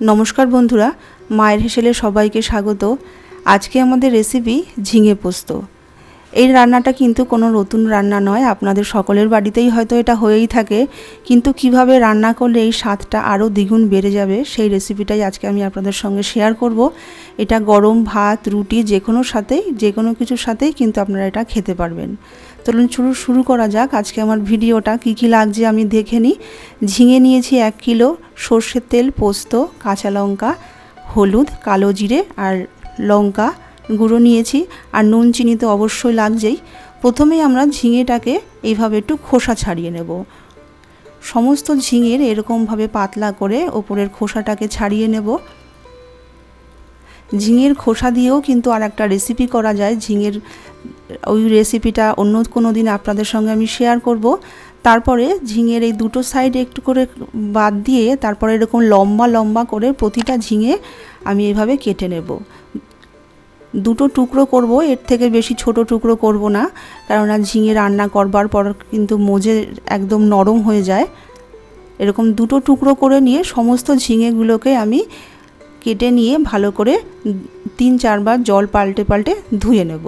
নমস্কার বন্ধুরা, মায়ের হেসেলে সবাইকে স্বাগত। আজকে আমাদের রেসিপি ঝিঙে পোস্ত। এই রান্নাটা কিন্তু কোনো নতুন রান্না নয়, আপনাদের সকলের বাড়িতেই হয়তো এটা হয়েই থাকে। কিন্তু কীভাবে রান্না করলে এই স্বাদটা আরও দ্বিগুণ বেড়ে যাবে, সেই রেসিপিটাই আজকে আমি আপনাদের সঙ্গে শেয়ার করব। এটা গরম ভাত, রুটি যে কোনো সাথেই যে কোনো কিছুর সাথেই কিন্তু আপনারা এটা খেতে পারবেন। চলুন শুরু শুরু করা যাক। আজকে আমার ভিডিওটা কী কী লাগছে আমি দেখে নিই। ঝিঙে নিয়েছি এক কিলো, সর্ষের তেল, পোস্ত, কাঁচা লঙ্কা, হলুদ, কালো জিরে আর লঙ্কা গুঁড়ো নিয়েছি। আর নুন, চিনি তো অবশ্যই লাগছেই। প্রথমেই আমরা ঝিঙেটাকে এইভাবে একটু খোসা ছাড়িয়ে নেব। সমস্ত ঝিঙের এরকমভাবে পাতলা করে ওপরের খোসাটাকে ছাড়িয়ে নেব। ঝিঙের খোসা দিয়েও কিন্তু আর একটা রেসিপি করা যায়। ঝিঙের ওই রেসিপিটা অন্য কোনো দিন আপনাদের সঙ্গে আমি শেয়ার করব। তারপরে ঝিঙের এই দুটো সাইডে একটু করে বাদ দিয়ে তারপরে এরকম লম্বা লম্বা করে প্রতিটা ঝিঙে আমি এভাবে কেটে নেব। দুটো টুকরো করব, এর থেকে বেশি ছোট টুকরো করব না, কেননা ঝিঙে রান্না করবার পর কিন্তু মোজে একদম নরম হয়ে যায়। এরকম দুটো টুকরো করে নিয়ে সমস্ত ঝিঙেগুলোকে আমি কেটে নিয়ে ভালো করে তিন, চারবার জল পাল্টে পাল্টে ধুয়ে নেব।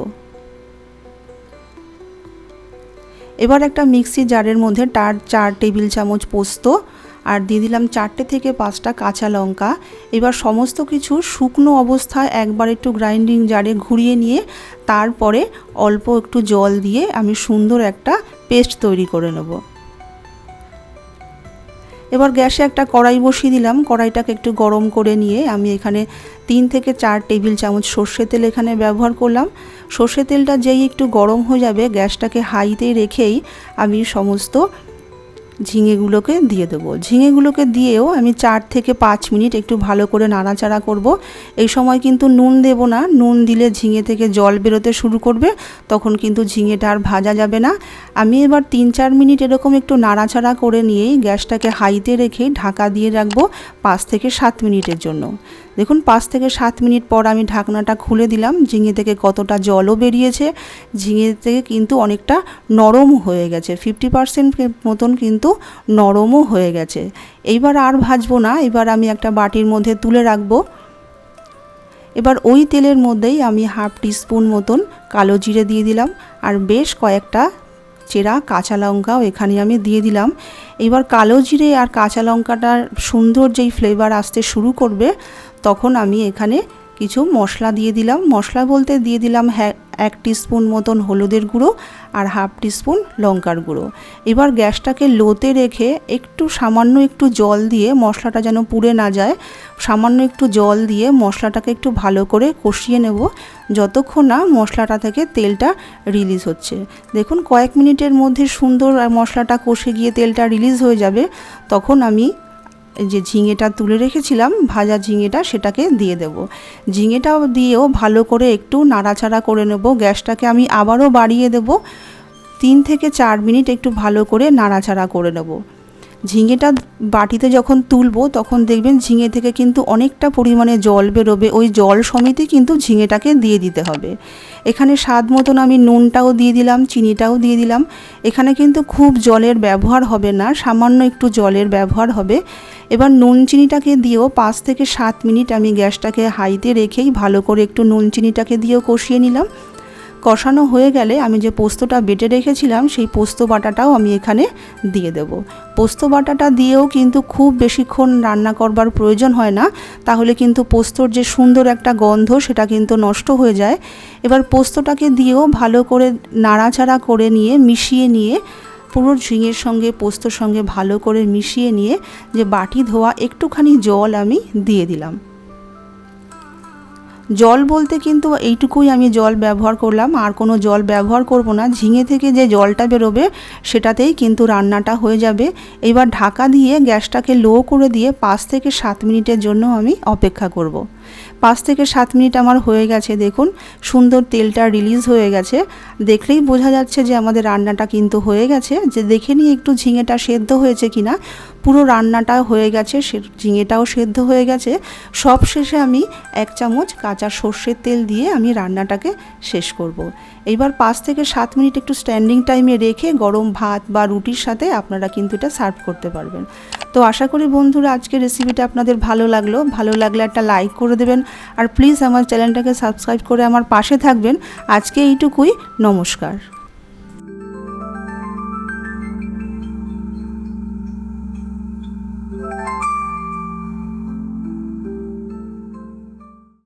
এবার একটা মিক্সি জারের মধ্যে তার চার টেবিল চামচ পোস্ত আর দিয়ে দিলাম চারটে থেকে পাঁচটা কাঁচা লঙ্কা। এবার সমস্ত কিছু শুকনো অবস্থায় একবার একটু গ্রাইন্ডিং জারে ঘুরিয়ে নিয়ে তারপরে অল্প একটু জল দিয়ে আমি সুন্দর একটা পেস্ট তৈরি করে নেব। এবার গ্যাসে একটা কড়াই বসিয়ে দিলাম। কড়াইটাকে একটু গরম করে নিয়ে আমি এখানে তিন থেকে চার টেবিল চামচ সর্ষে তেল এখানে ব্যবহার করলাম। সর্ষে তেলটা যেই একটু গরম হয়ে যাবে, গ্যাসটাকে হাইতে রেখেই আমি সমস্ত ঝিঙেগুলোকে দিয়ে দেবো। ঝিঙেগুলোকে দিয়েও আমি চার থেকে পাঁচ মিনিট একটু ভালো করে নাড়াচাড়া করব। এই সময় কিন্তু নুন দেব না। নুন দিলে ঝিঙে থেকে জল বেরোতে শুরু করবে, তখন কিন্তু ঝিঙেটা আর ভাজা যাবে না। আমি এবার তিন চার মিনিট এরকম একটু নাড়াচাড়া করে নিয়েই গ্যাসটাকে হাইতে রেখে ঢাকা দিয়ে রাখব পাঁচ থেকে সাত মিনিটের জন্য। দেখুন, পাঁচ থেকে সাত মিনিট পর আমি ঢাকনাটা খুলে দিলাম। ঝিঙে থেকে কতটা জলও বেরিয়েছে। ঝিঙে থেকে কিন্তু অনেকটা নরম হয়ে গেছে। ফিফটি পার্সেন্ট মতন কিন্তু নরমও হয়ে গেছে। এইবার আর ভাজবো না, এবার আমি একটা বাটির মধ্যে তুলে রাখব। এবার ওই তেলের মধ্যেই আমি হাফ টিস্পুন মতন কালো জিরে দিয়ে দিলাম, আর বেশ কয়েকটা চেরা কাঁচা লঙ্কাও এখানে আমি দিয়ে দিলাম। এবার কালো জিরে আর কাঁচা লঙ্কাটার সুন্দর যেই ফ্লেভার আসতে শুরু করবে, তখন আমি এখানে কিছু মশলা দিয়ে দিলাম। মশলা বলতে দিয়ে দিলাম হ্যাঁ এক টিস্পুন মতন হলুদের গুঁড়ো আর হাফ টিস্পুন লঙ্কার গুঁড়ো। এবার গ্যাসটাকে লোতে রেখে একটু সামান্য একটু জল দিয়ে মশলাটা যেন পুড়ে না যায়, সামান্য একটু জল দিয়ে মশলাটাকে একটু ভালো করে কষিয়ে নেব যতক্ষণ না মশলাটা থেকে তেলটা রিলিজ হচ্ছে। দেখুন কয়েক মিনিটের মধ্যে সুন্দর মশলাটা কষে গিয়ে তেলটা রিলিজ হয়ে যাবে, তখন আমি যে ঝিঙেটা তুলে রেখেছিলাম, ভাজা ঝিঙেটা সেটাকে দিয়ে দেব। ঝিঙেটাও দিয়েও ভালো করে একটু নাড়াচাড়া করে নেব। গ্যাসটাকে আমি আবারও বাড়িয়ে দেব। তিন থেকে চার মিনিট একটু ভালো করে নাড়াচাড়া করে নেব। ঝিঙেটা বাটিতে যখন তুলবো, তখন দেখবেন ঝিঙে থেকে কিন্তু অনেকটা পরিমাণে জল বেরোবে। ওই জল সমেতই কিন্তু ঝিঙেটাকে দিয়ে দিতে হবে। এখানে স্বাদ মতন আমি নুনটাও দিয়ে দিলাম, চিনিটাও দিয়ে দিলাম। এখানে কিন্তু খুব জলের ব্যবহার হবে না, সামান্য একটু জলের ব্যবহার হবে। এবার নুন চিনিটাকে দিয়েও পাঁচ থেকে সাত মিনিট আমি গ্যাসটাকে হাইতে রেখেই ভালো করে একটু নুন চিনিটাকে দিয়েও কষিয়ে নিলাম। কষানো হয়ে গেলে আমি যে পোস্তটা বেটে রেখেছিলাম, সেই পোস্ত বাটাটাও আমি এখানে দিয়ে দেব। পোস্ত বাটাটা দিয়েও কিন্তু খুব বেশিক্ষণ রান্না করবার প্রয়োজন হয় না। তাহলে কিন্তু পোস্তর যে সুন্দর একটা গন্ধ, সেটা কিন্তু নষ্ট হয়ে যায়। এবার পোস্তটাকে দিয়েও ভালো করে নাড়াচাড়া করে নিয়ে, মিশিয়ে নিয়ে, পুরো ঝিঙের সঙ্গে, পোস্তর সঙ্গে ভালো করে মিশিয়ে নিয়ে, যে বাটি ধোয়া, একটুখানি জল আমি দিয়ে দিলাম। জল বলতে কিন্তু এইটুকুই আমি জল ব্যবহার করলাম। আর কোনো জল ব্যবহার করব না। ঝিঙে থেকে যে জলটা বেরোবে, সেটাতেই কিন্তু রান্নাটা হয়ে যাবে। এবার ঢাকা দিয়ে গ্যাসটাকে লো করে দিয়ে পাঁচ থেকে সাত মিনিটের জন্য আমি অপেক্ষা করব। পাঁচ থেকে সাত মিনিট আমার হয়ে গেছে, দেখুন, সুন্দর তেলটা রিলিজ হয়ে গেছে। দেখলেই বোঝা যাচ্ছে যে আমাদের রান্নাটা কিন্তু হয়ে গেছে। যে দেখে নিয়ে একটু ঝিঙেটা সেদ্ধ হয়েছে কিনা। পুরো রান্নাটা হয়ে গেছে, সে ঝিঙেটাও সেদ্ধ হয়ে গেছে। সব শেষে আমি এক চামচ কাঁচা সর্ষের তেল দিয়ে আমি রান্নাটাকে শেষ করব। এইবার পাঁচ থেকে সাত মিনিট একটু স্ট্যান্ডিং টাইমে রেখে গরম ভাত বা রুটির সাথে আপনারা কিন্তু এটা সার্ভ করতে পারবেন। তো আশা করি বন্ধুরা আজকে রেসিপিটা আপনাদের ভালো লাগল। ভালো লাগলে একটা লাইক করে দেবেন। আর প্লিজ আমার চ্যানেলটাকে সাবস্ক্রাইব করে আমার পাশে থাকবেন। আজকে এইটুকুই। নমস্কার।